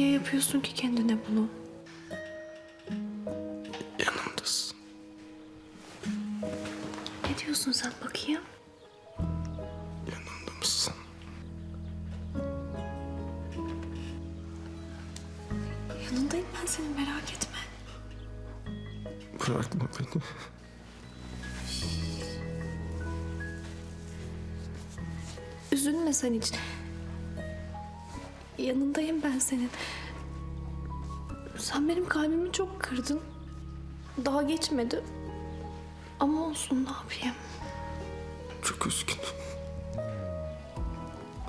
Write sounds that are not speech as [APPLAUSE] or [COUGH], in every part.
yapıyorsun ki kendine bunu? Yanımdasın. Ne diyorsun sen bakayım? Yanımda mısın? Yanındayım ben senin merak etme. Bırakma beni. Üzülme sen hiç. Yanındayım ben senin. Sen benim kalbimi çok kırdın. Daha geçmedi. Ama olsun ne yapayım? Çok üzgünüm.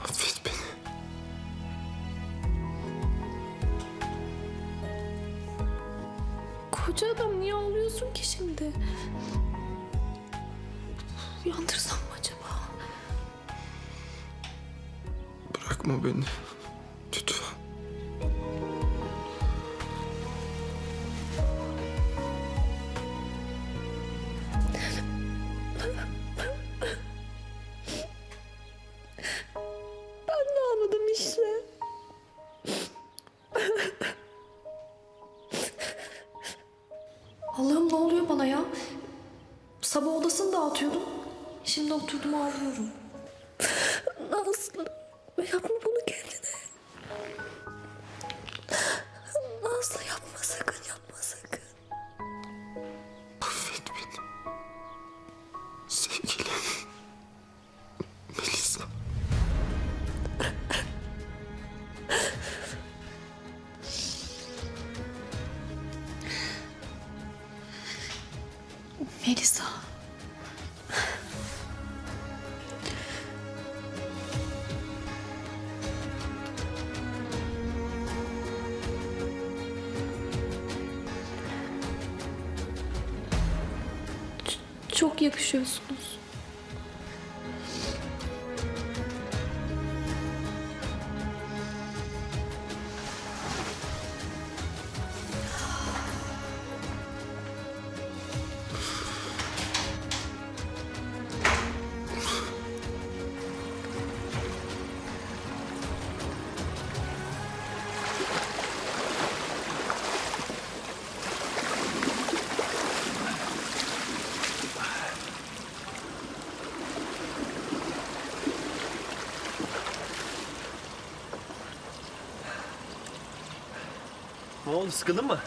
Affet beni. Koca adam niye ağlıyorsun ki şimdi? Uyandırsam mı acaba? Bırakma beni. Sabah odasını dağıtıyordum. Şimdi oturdum ağlıyorum. Nazlı yapma bunu kendine. Nazlı yapma sakın yapma sakın. Affet beni. Sevgilim. Melisa. Çok yakışıyorsunuz. Ne oldu sıkıldın mı?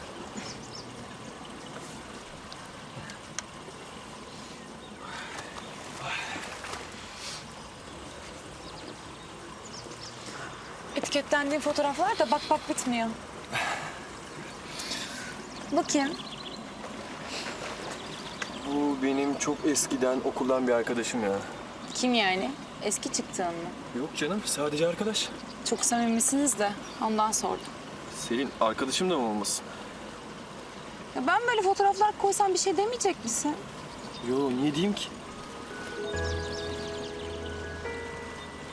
Etiketlendiğin fotoğraflar da bak bak bitmiyor. Bakayım. Bu benim çok eskiden okuldan bir arkadaşım ya. Kim yani? Eski çıktığın mı? Yok canım sadece arkadaş. Çok samimisiniz de ondan sordum. Selin arkadaşım da mı olmasın? Ya ben böyle fotoğraflar koysam bir şey demeyecek misin? Yo niye diyeyim ki?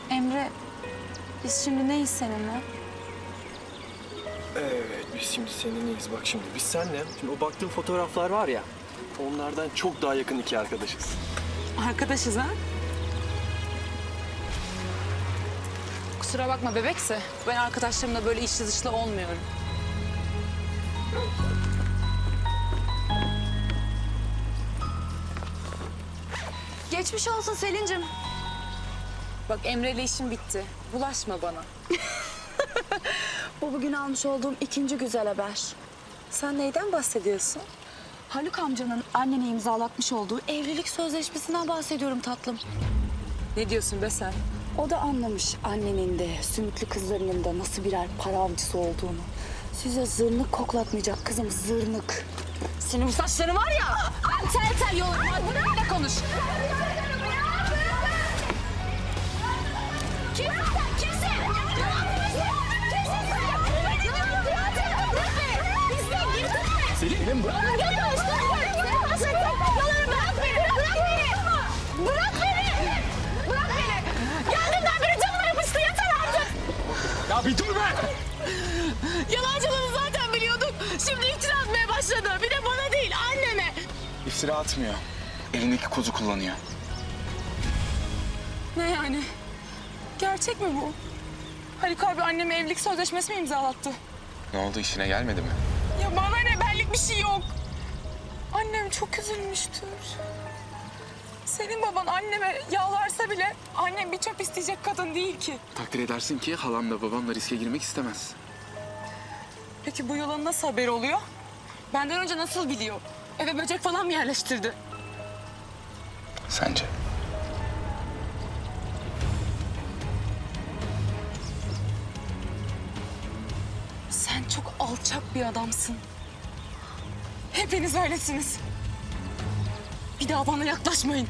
Emre, biz şimdi neyiz seninle? Evet biz şimdi seninleyiz bak şimdi. Biz seninle şimdi o baktığın fotoğraflar var ya. Onlardan çok daha yakın iki arkadaşız. Arkadaşız ha? Kusura bakma bebekse. Ben arkadaşlarımla böyle içli dışlı olmuyorum. Geçmiş olsun Selin'cim. Bak Emre'yle işim bitti. Bulaşma bana. [LAUGHS] Bu bugün almış olduğum ikinci güzel haber. Sen neyden bahsediyorsun? Haluk amcanın annene imzalatmış olduğu evlilik sözleşmesinden bahsediyorum tatlım. Ne diyorsun be sen? O da anlamış annenin de sümüklü kızlarının da nasıl birer para avcısı olduğunu. Size zırnık koklatmayacak kızım zırnık. Senin bu saçların var ya. Tel tel yolarım. Bırak konuş. Selin bırak. Başladı. Bir de bana değil anneme. İftira atmıyor. Elindeki kozu kullanıyor. Ne yani? Gerçek mi bu? Haluk abi anneme evlilik sözleşmesi mi imzalattı? Ne oldu işine gelmedi mi? Ya bana ne benlik bir şey yok. Annem çok üzülmüştür. Senin baban anneme yalvarsa bile annem bir çöp isteyecek kadın değil ki. Takdir edersin ki halamla babam da riske girmek istemez. Peki bu yalanın nasıl haberi oluyor? Benden önce nasıl biliyor? Eve böcek falan mı yerleştirdi? Sence? Sen çok alçak bir adamsın. Hepiniz öylesiniz. Bir daha bana yaklaşmayın.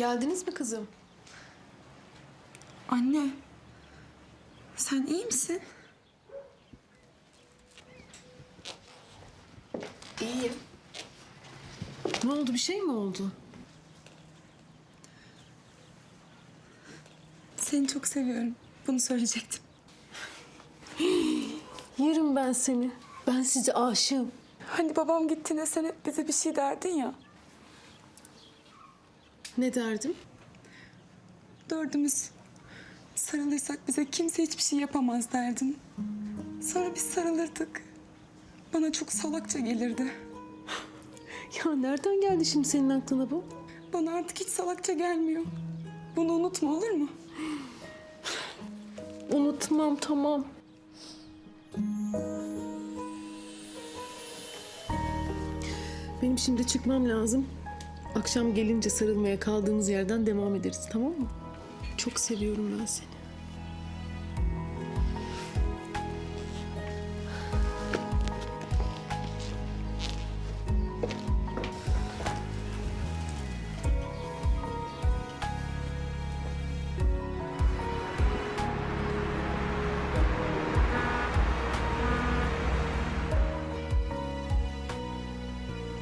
Geldiniz mi kızım? Anne. Sen iyi misin? İyiyim. Ne oldu? Bir şey mi oldu? Seni çok seviyorum. Bunu söyleyecektim. [GASPS] Yerim ben seni. Ben size aşığım. Hani babam gittiğinde sen hep bize bir şey derdin ya. Ne derdim? Dördümüz sarılırsak bize kimse hiçbir şey yapamaz derdin. Sonra biz sarılırdık. Bana çok salakça gelirdi. Ya nereden geldi şimdi senin aklına bu? Bana artık hiç salakça gelmiyor. Bunu unutma olur mu? Unutmam tamam. Benim şimdi çıkmam lazım. Akşam gelince sarılmaya kaldığımız yerden devam ederiz tamam mı? Çok seviyorum ben seni.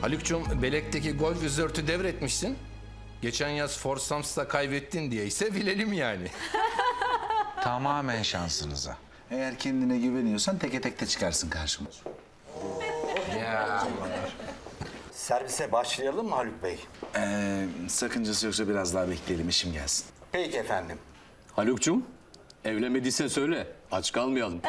Haluk'cum Belek'teki gol vizörtü devretmişsin. Geçen yaz Forsams'ta kaybettin diye ise bilelim yani. [LAUGHS] Tamamen şansınıza. Eğer kendine güveniyorsan teke tek de çıkarsın karşıma. ya Servise başlayalım mı Haluk Bey? Ee, sakıncası yoksa biraz daha bekleyelim işim gelsin. Peki efendim. Haluk'cum evlenmediysen söyle. Aç kalmayalım. [LAUGHS]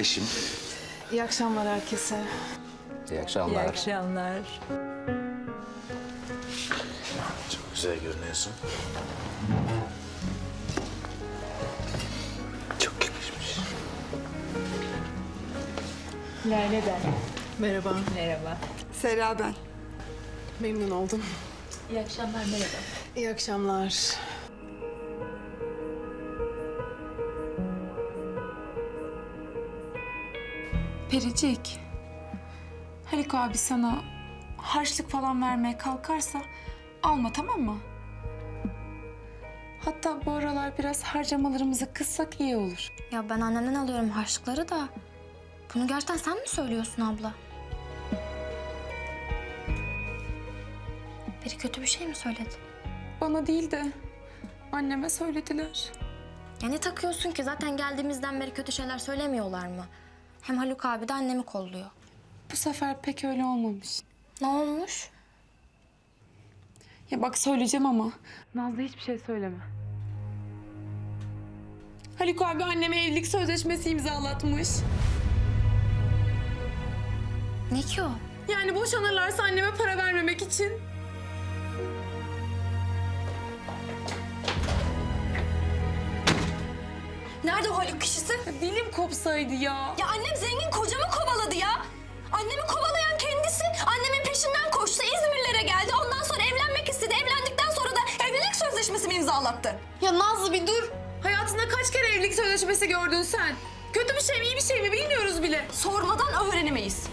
Eşim. İyi akşamlar herkese. İyi akşamlar. Çok güzel görünüyorsun. Çok yakışmış. Merhaba. Sera ben. Memnun oldum. İyi akşamlar merhaba. İyi akşamlar. Pericik. Haluk abi sana harçlık falan vermeye kalkarsa alma tamam mı? Hatta bu aralar biraz harcamalarımızı kıssak iyi olur. Ya ben annemden alıyorum harçlıkları da. Bunu gerçekten sen mi söylüyorsun abla? Biri kötü bir şey mi söyledi? Bana değil de anneme söylediler. Ya ne takıyorsun ki? Zaten geldiğimizden beri kötü şeyler söylemiyorlar mı? Hem Haluk abi de annemi kolluyor. Bu sefer pek öyle olmamış. Ne olmuş? Ya bak söyleyeceğim ama Nazlı hiçbir şey söyleme. Haluk abi anneme evlilik sözleşmesi imzalatmış. Ne ki o? Yani boşanırlarsa anneme para vermemek için. Nerede o Haluk kişisi? Dilim kopsaydı ya. Ya annem zengin kocamı kovaladı ya. Annemi kovalayan kendisi. Annemin peşinden koştu. İzmirlere geldi. Ondan sonra evlenmek istedi. Evlendikten sonra da evlilik sözleşmesi mi imzalattı? Ya Nazlı bir dur. Hayatında kaç kere evlilik sözleşmesi gördün sen? Kötü bir şey mi iyi bir şey mi bilmiyoruz bile. Sormadan öğrenemeyiz.